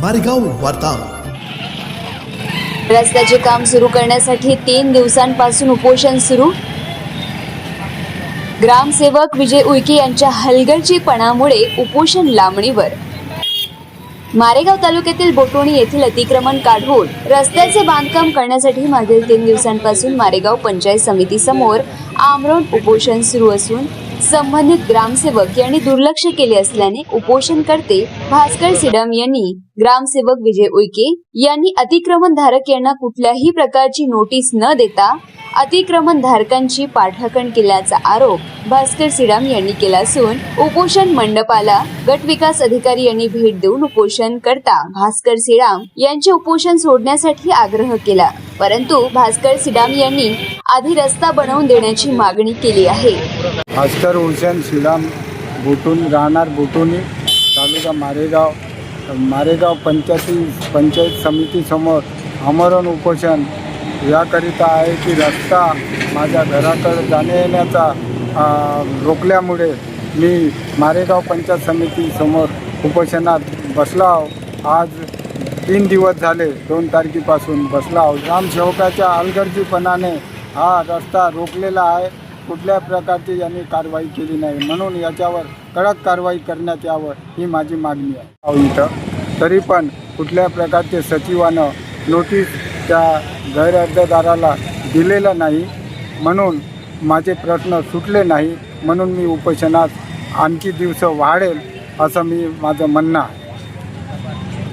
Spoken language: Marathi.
मारेगाव वार्ता. रस्त्याचे काम सुरू करण्यासाठी तीन दिवसांपासून उपोषण सुरू. ग्रामसेवक विजय उईके यांच्या हलगर्जीपणामुळे उपोषण लांबणीवर. मारेगाव तालुक्यातील बोटोणी येथील अतिक्रमण काढून रस्त्याचे बांधकाम करण्यासाठी मागील तीन दिवसांपासून मारेगाव पंचायत समिती समोर आमरण उपोषण सुरू असून संबंधित ग्रामसेवक यांनी दुर्लक्ष केले असल्याने उपोषणकर्ते भास्कर सिडम यांनी. ग्रामसेवक विजय उईके यांनी अतिक्रमण धारक यांना कुठल्याही प्रकारची नोटीस न देता अतिक्रमण धारकांची पाठराखण केल्याचा आरोप भास्कर सिडाम यांनी केला असून उपोषण मंडपाला गट विकास अधिकारी यांनी भेट देऊन उपोषण करता भास्कर सिडाम यांचे उपोषण सोडण्यासाठी आग्रह केला. परंतु भास्कर सिडाम यांनी आधी रस्ता बनवून देण्याची मागणी केली आहे. भास्कर हुसेन सिडाम बुटून राहणार बुटुनी तालुका मारेगाव मारेगाव पंचायती पंचायत समितीसमोर आमरण उपोषण याकरिता आहे की रस्ता माझ्या घराकडे जाण्या येण्याचा रोखल्यामुळे मी मारेगाव पंचायत समितीसमोर उपोषणात बसला आहो. आज तीन दिवस झाले दोन तारखेपासून बसला आहो. ग्रामसेवकाच्या अलगर्जीपणाने हा रस्ता रोखलेला आहे. कुठल्या प्रकारची यांनी कारवाई केली नाही. म्हणून याच्यावर कडक कारवाई करण्यात यावं ही माझी मागणी आहे इथं. तरी पण कुठल्या प्रकारचे सचिवानं नोटीस त्या गैर अर्जदाराला दिलेलं नाही म्हणून माझे प्रश्न सुटले नाही म्हणून मी उपोषणात आणखी दिवस वाढेल असं मी माझं म्हणणं आहे.